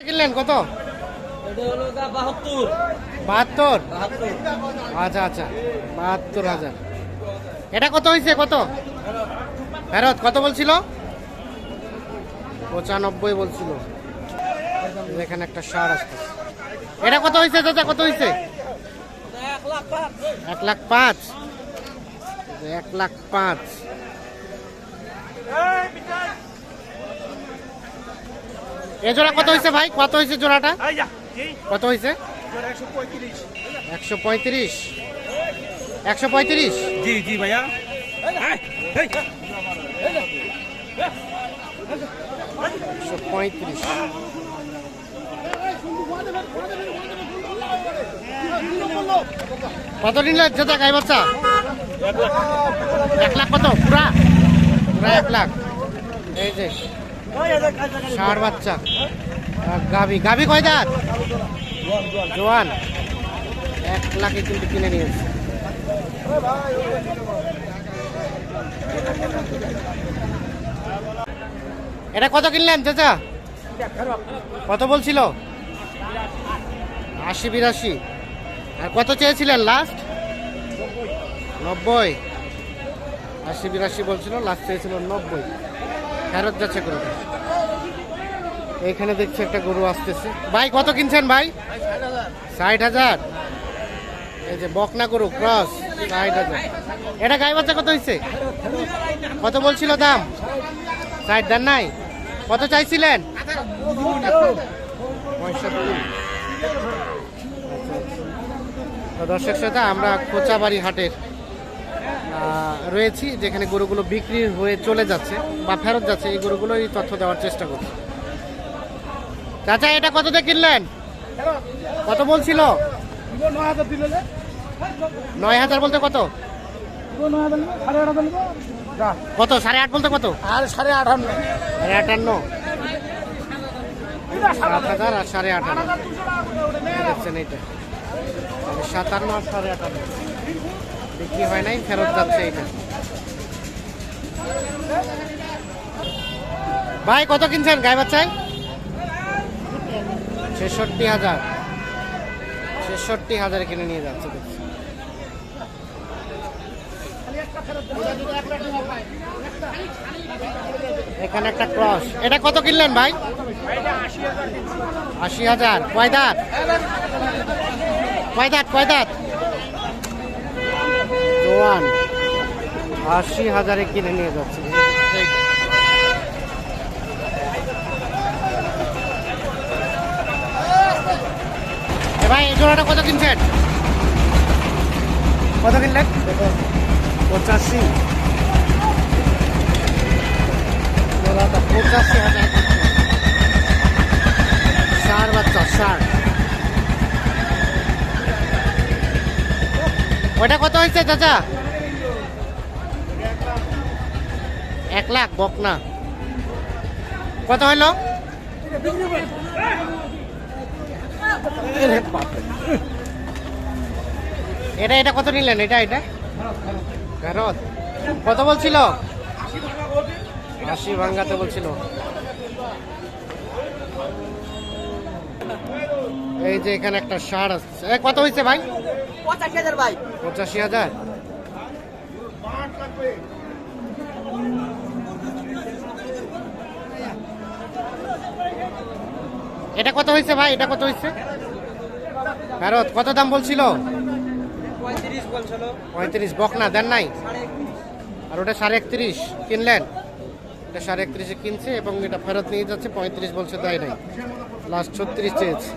কিনলেন? কত? এটা হলো গা বাহাত্তর। আচ্ছা আচ্ছা। বাহাত্তর হাজার। এটা কত হয়েছে কত? ফেরত কত বলছিল? পঁচানব্বই বলছিল। এখানে একটা সার আসছে। এটা কত হয়েছে দাদা কত হয়েছে এক লাখ পাঁচ। এক লাখ পাঁচ? এ জোড়া কত হয়েছে ভাই? কত হয়েছে জোড়াটা? কত হয়েছে একশো পঁয়ত্রিশ। একশো পঁয়ত্রিশ। জি জি ভাইয়া। একশো পঁয়ত্রিশ। কত নিলে গাই বাচ্চা? এক লাখ কত? পুরা? পুরা এক লাখ। এই যে ষাট বাচ্চা। গাভি। গাভি কয় দাঁত? জোয়ান। এক লাখে কিন্তু কিনে নিয়েছে। এটা কত কিনলেন, চাচা? কত বলছিল? আশি বিরাশি। আর কত চেয়েছিলেন লাস্ট নব্বই। আশি বিরাশি বলছিল লাস্ট চেয়েছিল নব্বই। ফেরত যাচ্ছে করে এইখানে দেখছি একটা গরু আসতেছে। ভাই, কত কিনছেন ভাই? ষাট হাজার। এই যে বকনা গরু, ক্রস, ষাট হাজার। এটা গাই বাচ্চা কত হয়েছে কত বলছিল দাম? ষাট দেন নাই? কত চাইছিলেন? দর্শক শ্রোতা, আমরা কোচাবাড়ি হাটের রয়েছি যেখানে গরুগুলো বিক্রি হয়ে চলে যাচ্ছে বা ফেরত যাচ্ছে এই গরুগুলোই তথ্য দেওয়ার চেষ্টা করছি। চাচা এটা কত দিয়ে কিনলেন? কত বলছিল? নয় হাজার বলতে কত? কত সাড়ে আট বলতে কত? আর সাড়ে আঠান্ন সাড়ে আটান্ন। সাত হাজার আর সাড়ে আটান্ন। দেখছেন এইটা। সাতান্ন আর সাড়ে আটান্ন। বিক্রি হয় নাই, ফেরত যাচ্ছে এটা। ভাই, কত কিনছেন গাই বাচ্চায়? ছেষট্টি হাজার। ছেষট্টি হাজারে কিনে নিয়ে যাচ্ছে। এখানে একটা ক্রস। এটা কত কিনলেন ভাই? আশি হাজার। কয় দাঁত? কয় দাঁত? কয় দাঁত? জোয়ান আশি হাজারে কিনে নিয়ে যাচ্ছে। ভাই, এই জোড়াটা কত কিনছেন? কত কিনলেন? পঁচাশি। জোড়াটা পঁচাশি হাজার ষাট বাচ্চা ষাট ওটা কত হয়েছে, চাচা? এক লাখ বক না কত হলো? এটা এটা কত নিলেন? এটা এটা? ফেরত। কত বলছিল? আশি ভাঙ্গাতে বলছিল। এই যে এখানে একটা সার আসছে। কত হয়েছে ভাই? পঁচাশি হাজার ভাই। পঁচাশি হাজার? এটা কত হয়েছে ভাই? এটা কত হয়েছে? ফেরত কত দাম বলছিল? পঁয়ত্রিশ বকনা দেন নাই? আর ওটা সাড়ে একত্রিশ কিনলেন? এটা সাড়ে একত্রিশে কিনছে এবং এটা ফেরত নিয়ে যাচ্ছে পঁয়ত্রিশ বলছে দেয় নাই। লাস্ট ছত্রিশ চেয়েছে।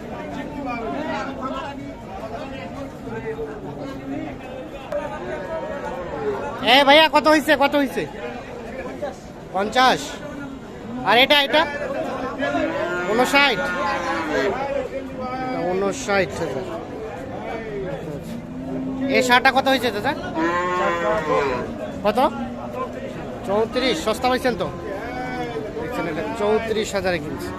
এ ভাইয়া, কত হয়েছে কত হয়েছে পঞ্চাশ। আর এটা এটা? উনষাট উনষাট এই শার্টটা কত হয়েছে দাদা কত? চৌত্রিশ, সস্তা পাইছেন তো? চৌত্রিশ হাজারে কিনছে।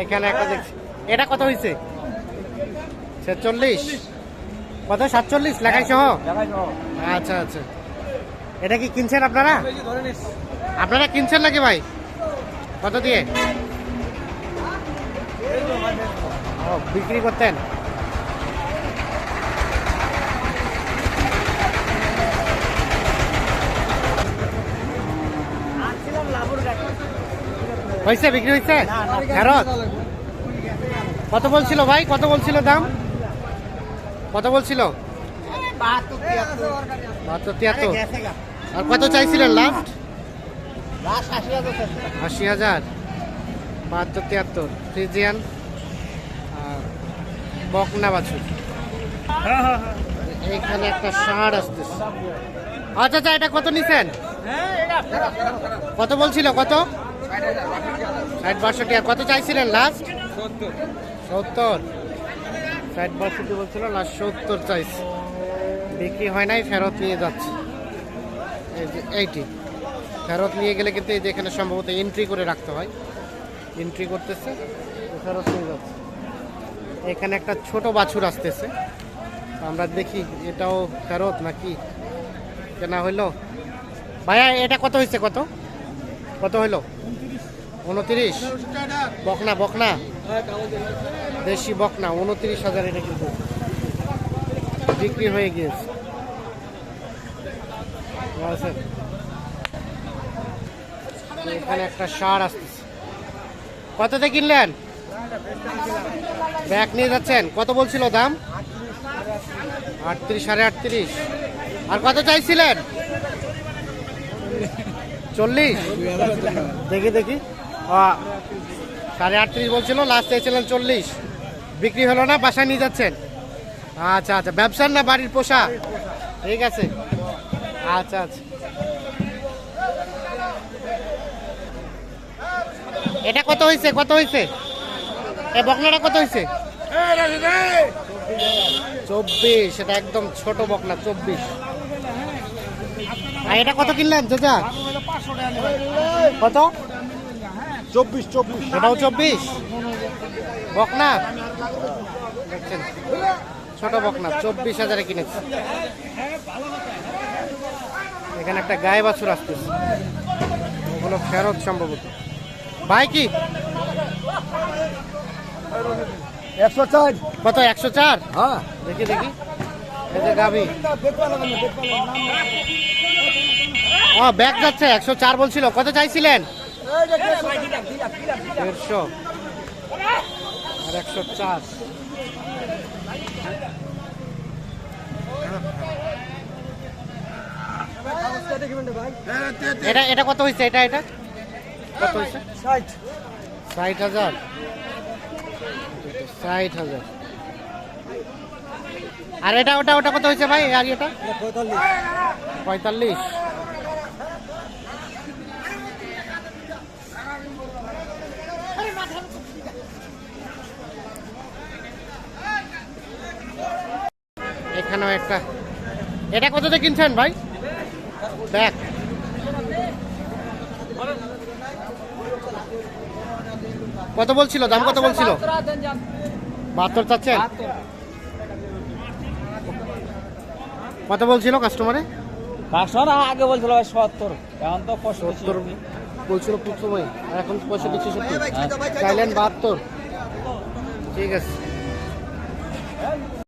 এখানে একটা দেখছি। এটা কত হয়েছে ছেচল্লিশ। কত? সাতচল্লিশ? লেখাই সহ? আচ্ছা আচ্ছা। এটা কি কিনছেন আপনারা? আপনারা কিনছেন নাকি ভাই? কত দিয়ে? ও বিক্রি করতেন? হয়েছে বিক্রি হয়েছে? ফেরত? কত বলছিল ভাই? কত বলছিল দাম? কত বলছিল? বাহাত্তর, তিয়াত্তর। আর কত চাইছিলেন লাস্ট আশি হাজার। বাহাত্তর, তিয়াত্তর। ফ্রিজিয়ান বকনা বাছুর। এইখানে একটা ষাঁড় আসতেছে। আচ্ছা আচ্ছা এটা কত নিছেন? কত বলছিল, কত? ষাট বাষট্টি। আর কত চাইছিলেন লাস্ট সত্তর। সত্তর। ষাট বাষট্টি বলছিল লাস্ট সত্তর চাইছি। বিক্রি হয় নাই, ফেরত নিয়ে যাচ্ছে। এই যে এইটি। ফেরত নিয়ে গেলে কিন্তু এই যে এখানে সম্ভবত এন্ট্রি করে রাখতে হয়। এন্ট্রি করতেছে, ফেরত নিয়ে যাচ্ছে। এখানে একটা ছোট বাছুর আসতেছে। আমরা দেখি, এটাও ফেরত নাকি? কেনা হইল? ভাইয়া, এটা কত হয়েছে কত? কত হইল? উনত্রিশ। বকনা বকনা। দেশি বকনা, উনত্রিশ হাজার এটা কিন্তু বিক্রি হয়ে গিয়েছে। এখানে একটা সার আসতেছে। কততে কিনলেন? ব্যাগ নিয়ে যাচ্ছেন? কত বলছিল দাম? আটত্রিশ, সাড়ে আটত্রিশ। আর কত চাইছিলেন? চল্লিশ? দেখি দেখি। সাড়ে আটত্রিশ বলছিল লাস্ট চাইছিলেন চল্লিশ। বিক্রি হলো না, বাসায় নিয়ে যাচ্ছেন? আচ্ছা আচ্ছা। ব্যবসার না বাড়ির পোষা ঠিক আছে। আচ্ছা আচ্ছা। এটা কত হয়েছে কত হয়েছে এ বকনাটা কত হয়েছে চব্বিশ, এটা একদম ছোট বকনা, চব্বিশ। আর এটা কত কিনলেন চাচা কত? চব্বিশ চব্বিশ। এটাও চব্বিশ? বকনা দেখছেন। ছোট বকনা চব্বিশ হাজারে কিনেছে। এখানে একটা গায়ে বাছুর আসতেছে। ওগুলো ফেরত সম্ভবত। ভাই কি? একশো চার। কত একশো চার? হ্যাঁ। দেখি দেখি। গাভি। ও ব্যাগ যাচ্ছে একশো চার বলছিল। কত চাইছিলেন? দেড়শো। আর একশো চার। এটা এটা কত হয়েছে এটা এটা? কত হয়েছে ষাট হাজার। ষাট হাজার। আর এটা, ওটা ওটা কত হয়েছে ভাই? আর এটা? পঁয়তাল্লিশ পঁয়তাল্লিশ। এখানেও একটা এটা কত কততে কিনছেন ভাই দেখ কত বলছিল দাম কত বলছিল বাহাত্তর চাচ্ছেন কত বলছিল কাস্টমারে কাস্টমার আগে বলছিল ভাই সত্তর এখন তো সত্তর বলছিল প্রথমে আর এখন পঁয়ষট্টি ছেষট্টি চাইলেন বাহাত্তর ঠিক আছে